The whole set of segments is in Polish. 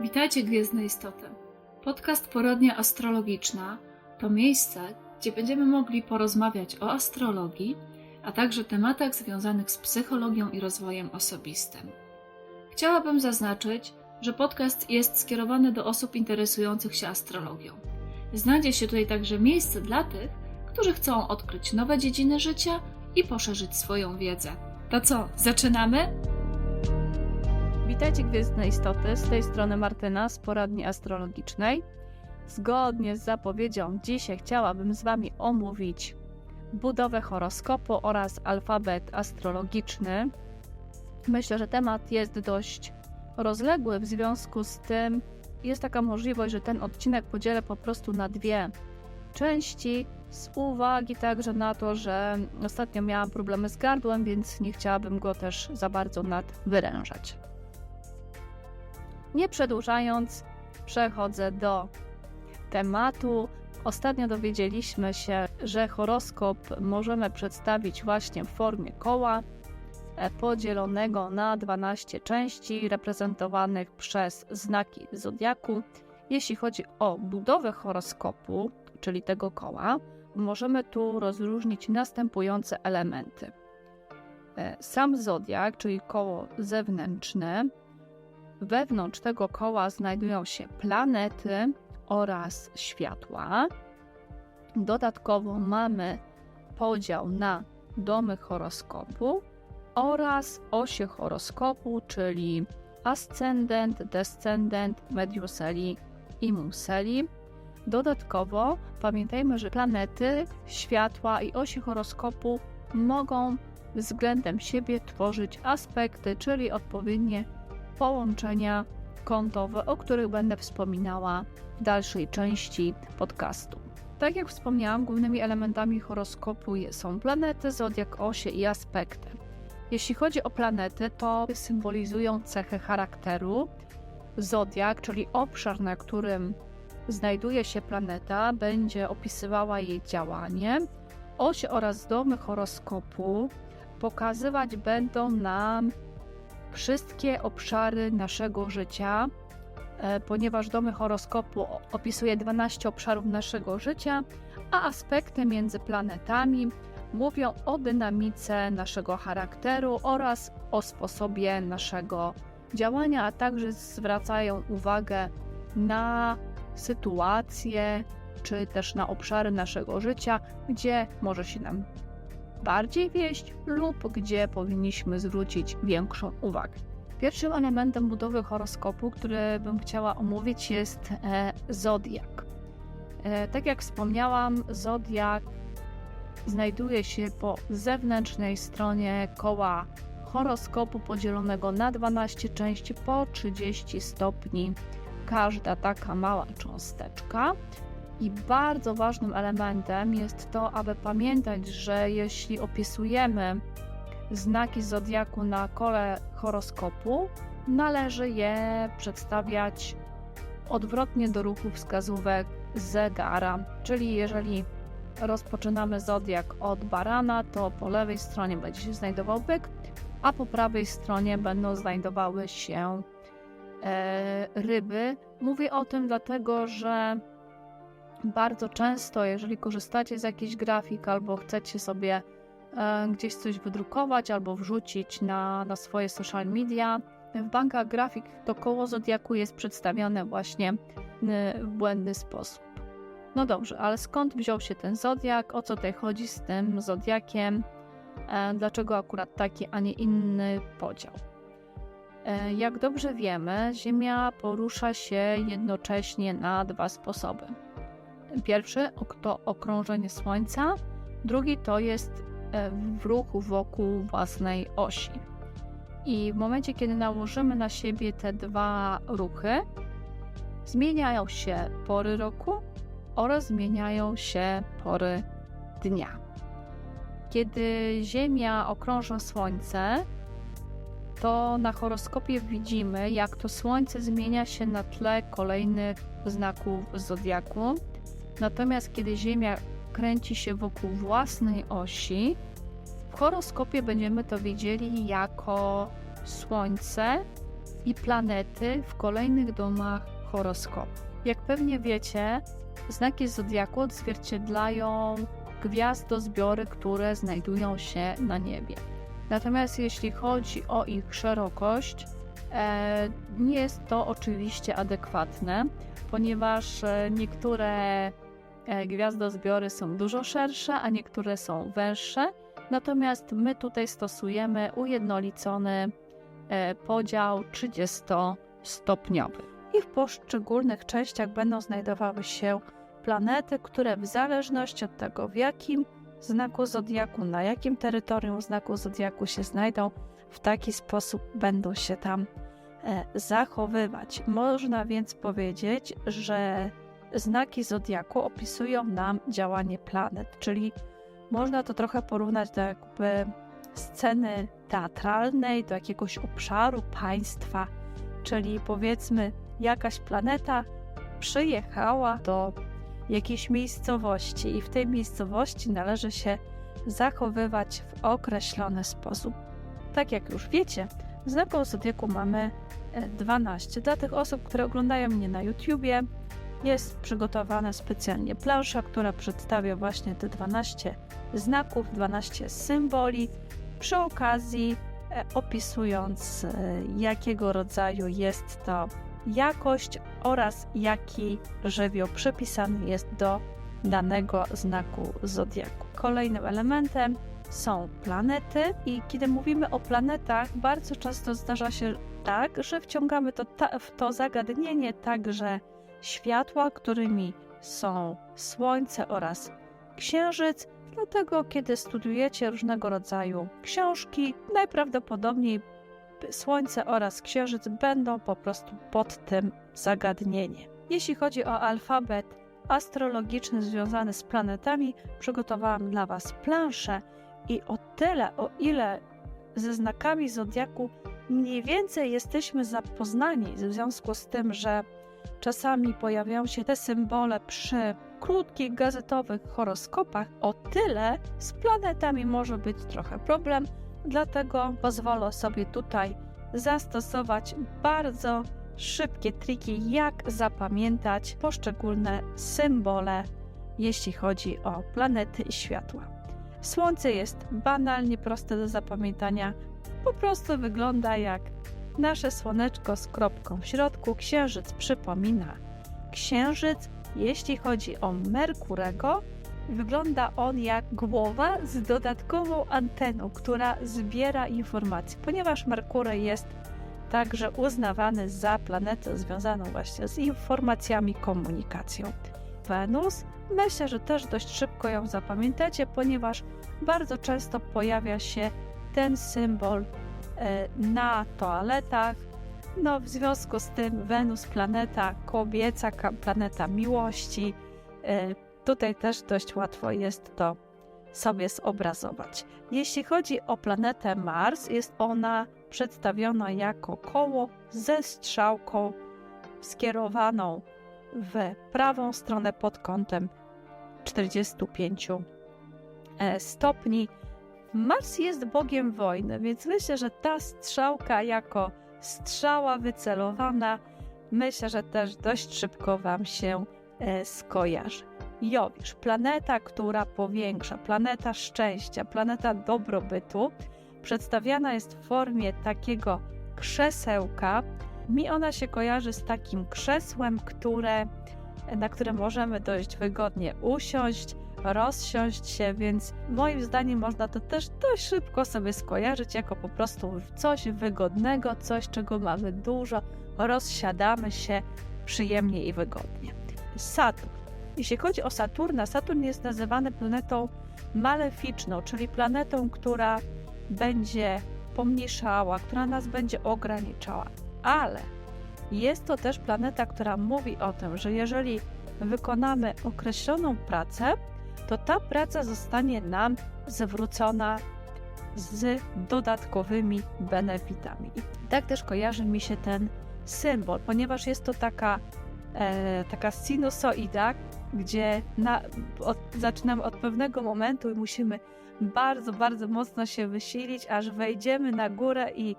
Witajcie Gwiezdne Istoty. Podcast Poradnia Astrologiczna to miejsce, gdzie będziemy mogli porozmawiać o astrologii, a także tematach związanych z psychologią i rozwojem osobistym. Chciałabym zaznaczyć, że podcast jest skierowany do osób interesujących się astrologią. Znajdzie się tutaj także miejsce dla tych, którzy chcą odkryć nowe dziedziny życia i poszerzyć swoją wiedzę. To co, zaczynamy? Witajcie Gwiezdne Istoty, z tej strony Martyna z poradni astrologicznej. Zgodnie z zapowiedzią, dzisiaj chciałabym z Wami omówić budowę horoskopu oraz alfabet astrologiczny. Myślę, że temat jest dość rozległy, w związku z tym jest taka możliwość, że ten odcinek podzielę po prostu na dwie części, z uwagi także na to, że ostatnio miałam problemy z gardłem, więc nie chciałabym go też za bardzo nadwyrężać. Nie przedłużając, przechodzę do tematu. Ostatnio dowiedzieliśmy się, że horoskop możemy przedstawić właśnie w formie koła e, podzielonego na 12 części reprezentowanych przez znaki zodiaku. Jeśli chodzi o budowę horoskopu, czyli tego koła, możemy tu rozróżnić następujące elementy. E, Sam zodiak, czyli koło zewnętrzne, Wewnątrz tego koła znajdują się planety oraz światła. Dodatkowo mamy podział na domy horoskopu oraz osie horoskopu, czyli ascendent, descendent, mediuseli i museli. Dodatkowo pamiętajmy, że planety, światła i osie horoskopu mogą względem siebie tworzyć aspekty, czyli odpowiednie połączenia kątowe, o których będę wspominała w dalszej części podcastu. Tak jak wspomniałam, głównymi elementami horoskopu są planety, zodiak, osie i aspekty. Jeśli chodzi o planety, to symbolizują cechy charakteru. Zodiak, czyli obszar, na którym znajduje się planeta, będzie opisywała jej działanie. Osie oraz domy horoskopu pokazywać będą nam wszystkie obszary naszego życia, e, ponieważ domy horoskopu opisuje 12 obszarów naszego życia, a aspekty między planetami mówią o dynamice naszego charakteru oraz o sposobie naszego działania, a także zwracają uwagę na sytuacje czy też na obszary naszego życia, gdzie może się nam bardziej wieść lub gdzie powinniśmy zwrócić większą uwagę. Pierwszym elementem budowy horoskopu, który bym chciała omówić, jest e, zodiak. E, tak jak wspomniałam, zodiak znajduje się po zewnętrznej stronie koła horoskopu podzielonego na 12 części po 30 stopni. Każda taka mała cząsteczka. I bardzo ważnym elementem jest to, aby pamiętać, że jeśli opisujemy znaki zodiaku na kole horoskopu, należy je przedstawiać odwrotnie do ruchu wskazówek zegara. Czyli jeżeli rozpoczynamy zodiak od barana, to po lewej stronie będzie się znajdował byk, a po prawej stronie będą znajdowały się e, ryby. Mówię o tym dlatego, że bardzo często, jeżeli korzystacie z jakichś grafik albo chcecie sobie e, gdzieś coś wydrukować albo wrzucić na, na swoje social media, w bankach grafik to koło zodiaku jest przedstawione właśnie w błędny sposób. No dobrze, ale skąd wziął się ten zodiak? O co tutaj chodzi z tym zodiakiem? E, dlaczego akurat taki, a nie inny podział? E, jak dobrze wiemy, Ziemia porusza się jednocześnie na dwa sposoby Pierwszy to okrążenie Słońca, drugi to jest e, w ruchu wokół własnej osi. I w momencie, kiedy nałożymy na siebie te dwa ruchy, zmieniają się pory roku oraz zmieniają się pory dnia. Kiedy Ziemia okrąża Słońce, to na horoskopie widzimy, jak to Słońce zmienia się na tle kolejnych znaków zodiaku. Natomiast kiedy Ziemia kręci się wokół własnej osi, w horoskopie będziemy to widzieli jako Słońce i planety w kolejnych domach horoskopu. Jak pewnie wiecie, znaki zodiaku odzwierciedlają gwiazdozbiory, które znajdują się na niebie. Natomiast jeśli chodzi o ich szerokość, e, nie jest to oczywiście adekwatne, ponieważ e, niektóre gwiazdozbiory są dużo szersze, a niektóre są węższe. Natomiast my tutaj stosujemy ujednolicony e, podział 30-stopniowy. I w poszczególnych częściach będą znajdowały się planety, które w zależności od tego, w jakim znaku zodiaku, na jakim terytorium znaku zodiaku się znajdą, w taki sposób będą się tam e, zachowywać. Można więc powiedzieć, że znaki zodiaku opisują nam działanie planet, czyli można to trochę porównać do jakby sceny teatralnej, do jakiegoś obszaru państwa, czyli powiedzmy jakaś planeta przyjechała do jakiejś miejscowości i w tej miejscowości należy się zachowywać w określony sposób. Tak jak już wiecie, w zodiaku mamy e, 12. Dla tych osób, które oglądają mnie na YouTubie, jest przygotowana specjalnie plansza, która przedstawia właśnie te 12 znaków, 12 symboli, przy okazji e, opisując e, jakiego rodzaju jest to jakość oraz jaki żywioł przypisany jest do danego znaku zodiaku. Kolejnym elementem są planety i kiedy mówimy o planetach, bardzo często zdarza się tak, że wciągamy to ta, w to zagadnienie także światła, którymi są Słońce oraz Księżyc. Dlatego, kiedy studujecie różnego rodzaju książki, najprawdopodobniej Słońce oraz Księżyc będą po prostu pod tym zagadnieniem. Jeśli chodzi o alfabet astrologiczny związany z planetami, przygotowałam dla Was planszę i o tyle, o ile ze znakami zodiaku mniej więcej jesteśmy zapoznani, w związku z tym, że czasami pojawiają się te symbole przy krótkich gazetowych horoskopach, o tyle z planetami może być trochę problem, dlatego pozwolę sobie tutaj zastosować bardzo szybkie triki, jak zapamiętać poszczególne symbole, jeśli chodzi o planety i światła. Słońce jest banalnie proste do zapamiętania, po prostu wygląda jak nasze słoneczko z kropką w środku. Księżyc przypomina księżyc. Jeśli chodzi o Merkurego, wygląda on jak głowa z dodatkową anteną, która zbiera informacje, ponieważ Merkury jest także uznawany za planetę związaną właśnie z informacjami, komunikacją. Wenus, myślę, że też dość szybko ją zapamiętacie, ponieważ bardzo często pojawia się ten symbol na toaletach. No, w związku z tym Wenus, planeta kobieca, planeta miłości. E, tutaj też dość łatwo jest to sobie zobrazować. Jeśli chodzi o planetę Mars, jest ona przedstawiona jako koło ze strzałką skierowaną w prawą stronę pod kątem 45 e, stopni. Mars jest bogiem wojny, więc myślę, że ta strzałka jako strzała wycelowana, myślę, że też dość szybko Wam się e, skojarzy. Jowisz, planeta, która powiększa, planeta szczęścia, planeta dobrobytu, przedstawiana jest w formie takiego krzesełka. Mi ona się kojarzy z takim krzesłem, które, na którym możemy dość wygodnie usiąść, rozsiąść się, więc moim zdaniem można to też dość szybko sobie skojarzyć jako po prostu coś wygodnego, coś czego mamy dużo, rozsiadamy się przyjemnie i wygodnie. Saturn. Jeśli chodzi o Saturna, Saturn jest nazywany planetą maleficzną, czyli planetą, która będzie pomniejszała, która nas będzie ograniczała. Ale jest to też planeta, która mówi o tym, że jeżeli wykonamy określoną pracę, to ta praca zostanie nam zwrócona z dodatkowymi benefitami. I tak też kojarzy mi się ten symbol, ponieważ jest to taka, e, taka sinusoida, gdzie na, od, zaczynamy od pewnego momentu i musimy bardzo, bardzo mocno się wysilić, aż wejdziemy na górę i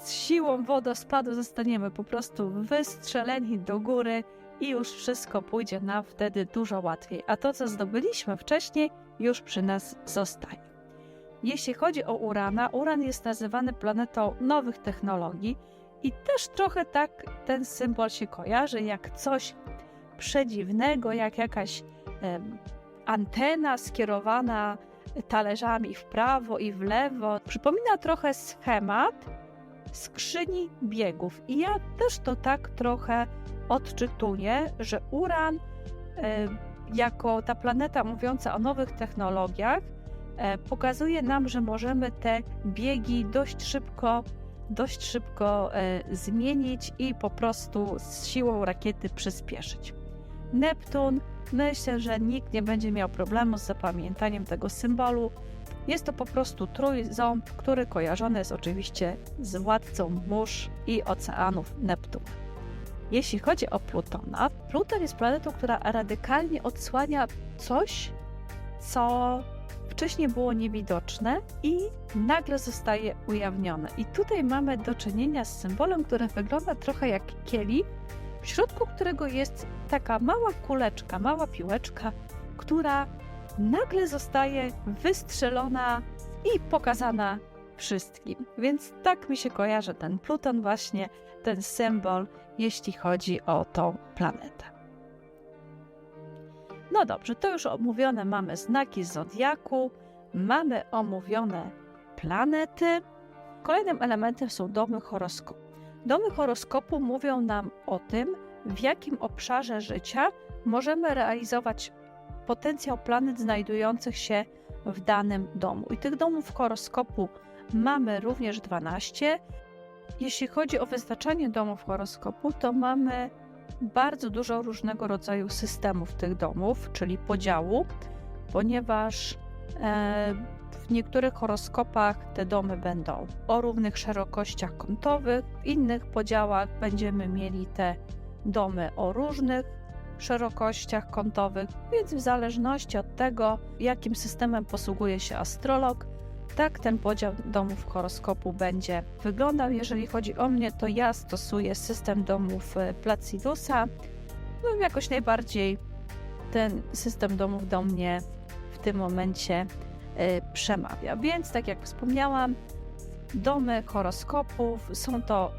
z siłą wodospadu zostaniemy po prostu wystrzeleni do góry i już wszystko pójdzie nam wtedy dużo łatwiej. A to, co zdobyliśmy wcześniej, już przy nas zostaje. Jeśli chodzi o Urana, Uran jest nazywany planetą nowych technologii i też trochę tak ten symbol się kojarzy jak coś przedziwnego, jak jakaś em, antena skierowana talerzami w prawo i w lewo. Przypomina trochę schemat skrzyni biegów. I ja też to tak trochę odczytuję, że Uran e, jako ta planeta mówiąca o nowych technologiach e, pokazuje nam, że możemy te biegi dość szybko dość szybko e, zmienić i po prostu z siłą rakiety przyspieszyć. Neptun, myślę, że nikt nie będzie miał problemu z zapamiętaniem tego symbolu. Jest to po prostu trójząb, który kojarzony jest oczywiście z władcą mórz i oceanów Neptun. Jeśli chodzi o Plutona, Pluton jest planetą, która radykalnie odsłania coś, co wcześniej było niewidoczne i nagle zostaje ujawnione. I tutaj mamy do czynienia z symbolem, który wygląda trochę jak kielich, w środku którego jest taka mała kuleczka, mała piłeczka, która nagle zostaje wystrzelona i pokazana wszystkim. Więc tak mi się kojarzy ten Pluton, właśnie ten symbol, jeśli chodzi o tą planetę. No dobrze, to już omówione mamy znaki zodiaku, mamy omówione planety. Kolejnym elementem są domy horoskopu. Domy horoskopu mówią nam o tym, w jakim obszarze życia możemy realizować potencjał planet znajdujących się w danym domu. I tych domów horoskopu mamy również 12. Jeśli chodzi o wyznaczanie domów horoskopu, to mamy bardzo dużo różnego rodzaju systemów tych domów, czyli podziału, ponieważ e, w niektórych horoskopach te domy będą o równych szerokościach kątowych, w innych podziałach będziemy mieli te domy o różnych szerokościach kątowych, więc w zależności od tego, jakim systemem posługuje się astrolog, tak ten podział domów horoskopu będzie wyglądał. Jeżeli chodzi o mnie, to ja stosuję system domów e, Placidusa. No, jakoś najbardziej ten system domów do mnie w tym momencie y, przemawia. Więc, tak jak wspomniałam, domy horoskopów są to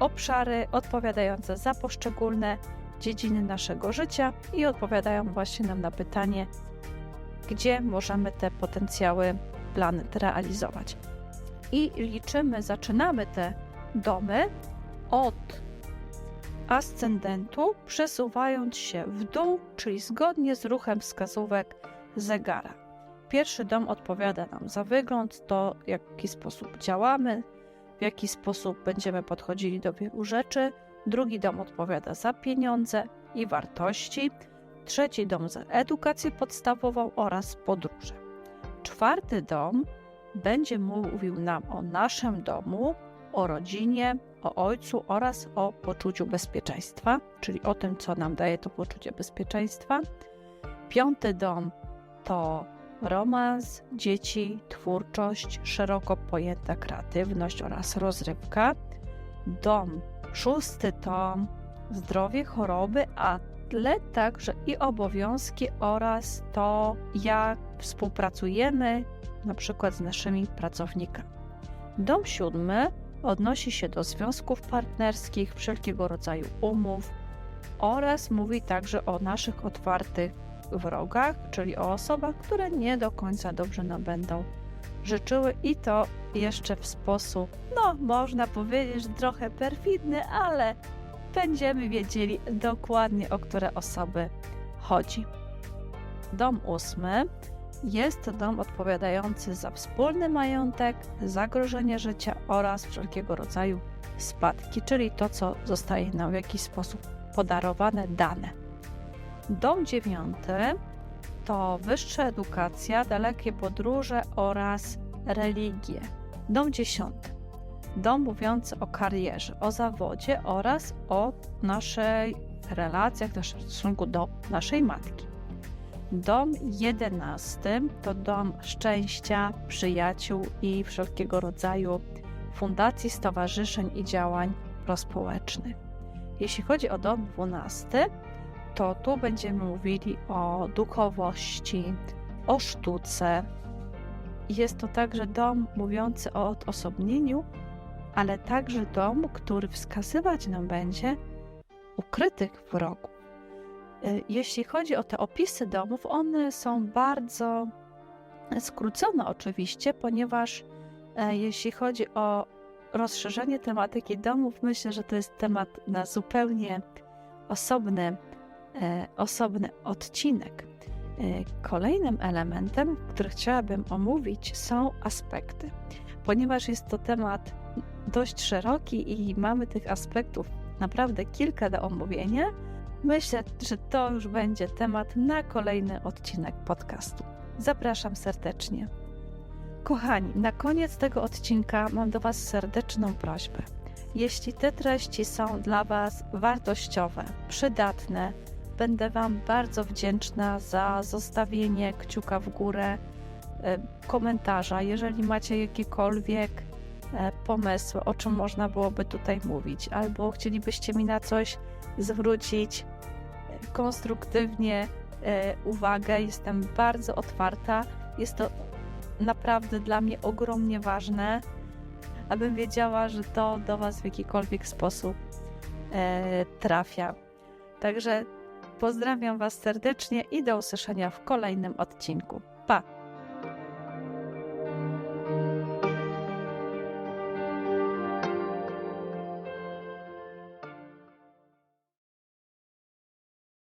obszary odpowiadające za poszczególne dziedziny naszego życia i odpowiadają właśnie nam na pytanie, gdzie możemy te potencjały planet realizować. I liczymy, zaczynamy te domy od ascendentu, przesuwając się w dół, czyli zgodnie z ruchem wskazówek zegara. Pierwszy dom odpowiada nam za wygląd, to w jaki sposób działamy, w jaki sposób będziemy podchodzili do wielu rzeczy. Drugi dom odpowiada za pieniądze i wartości. Trzeci dom za edukację podstawową oraz podróże. Czwarty dom będzie mówił nam o naszym domu, o rodzinie, o ojcu oraz o poczuciu bezpieczeństwa, czyli o tym, co nam daje to poczucie bezpieczeństwa. Piąty dom to romans, dzieci, twórczość, szeroko pojęta kreatywność oraz rozrywka. Dom szósty to zdrowie, choroby, ale także i obowiązki oraz to, jak współpracujemy na przykład z naszymi pracownikami. Dom siódmy odnosi się do związków partnerskich, wszelkiego rodzaju umów oraz mówi także o naszych otwartych wrogach, czyli o osobach, które nie do końca dobrze nam będą życzyły i to jeszcze w sposób, no można powiedzieć, trochę perfidny, ale będziemy wiedzieli dokładnie o które osoby chodzi. Dom ósmy jest to dom odpowiadający za wspólny majątek, zagrożenie życia oraz wszelkiego rodzaju spadki, czyli to, co zostaje nam w jakiś sposób podarowane, dane. Dom dziewiąty to wyższa edukacja, dalekie podróże oraz religie. Dom dziesiąty. Dom mówiący o karierze, o zawodzie oraz o naszej relacjach, naszym stosunku do naszej matki. Dom jedenasty to dom szczęścia, przyjaciół i wszelkiego rodzaju fundacji, stowarzyszeń i działań prospołecznych. Jeśli chodzi o dom 12, to tu będziemy mówili o duchowości, o sztuce. Jest to także dom mówiący o odosobnieniu, ale także dom, który wskazywać nam będzie ukrytych wrogów. Y, Jeśli chodzi o te opisy domów, one są bardzo skrócone oczywiście, ponieważ e, jeśli chodzi o rozszerzenie tematyki domów, myślę, że to jest temat na zupełnie osobny, e, osobny odcinek. E, Kolejnym elementem, który chciałabym omówić, są aspekty, ponieważ jest to temat dość szeroki i mamy tych aspektów naprawdę kilka do omówienia. Myślę, że to już będzie temat na kolejny odcinek podcastu. Zapraszam serdecznie. Kochani, na koniec tego odcinka mam do Was serdeczną prośbę. Jeśli te treści są dla Was wartościowe, przydatne, będę Wam bardzo wdzięczna za zostawienie kciuka w górę, e, komentarza. Jeżeli macie jakiekolwiek e, pomysły, o czym można byłoby tutaj mówić, albo chcielibyście mi na coś zwrócić e, konstruktywnie uwagę, jestem bardzo otwarta. Jest to naprawdę dla mnie ogromnie ważne, abym wiedziała, że to do Was w jakikolwiek sposób trafia. Także pozdrawiam Was serdecznie i do usłyszenia w kolejnym odcinku. Pa!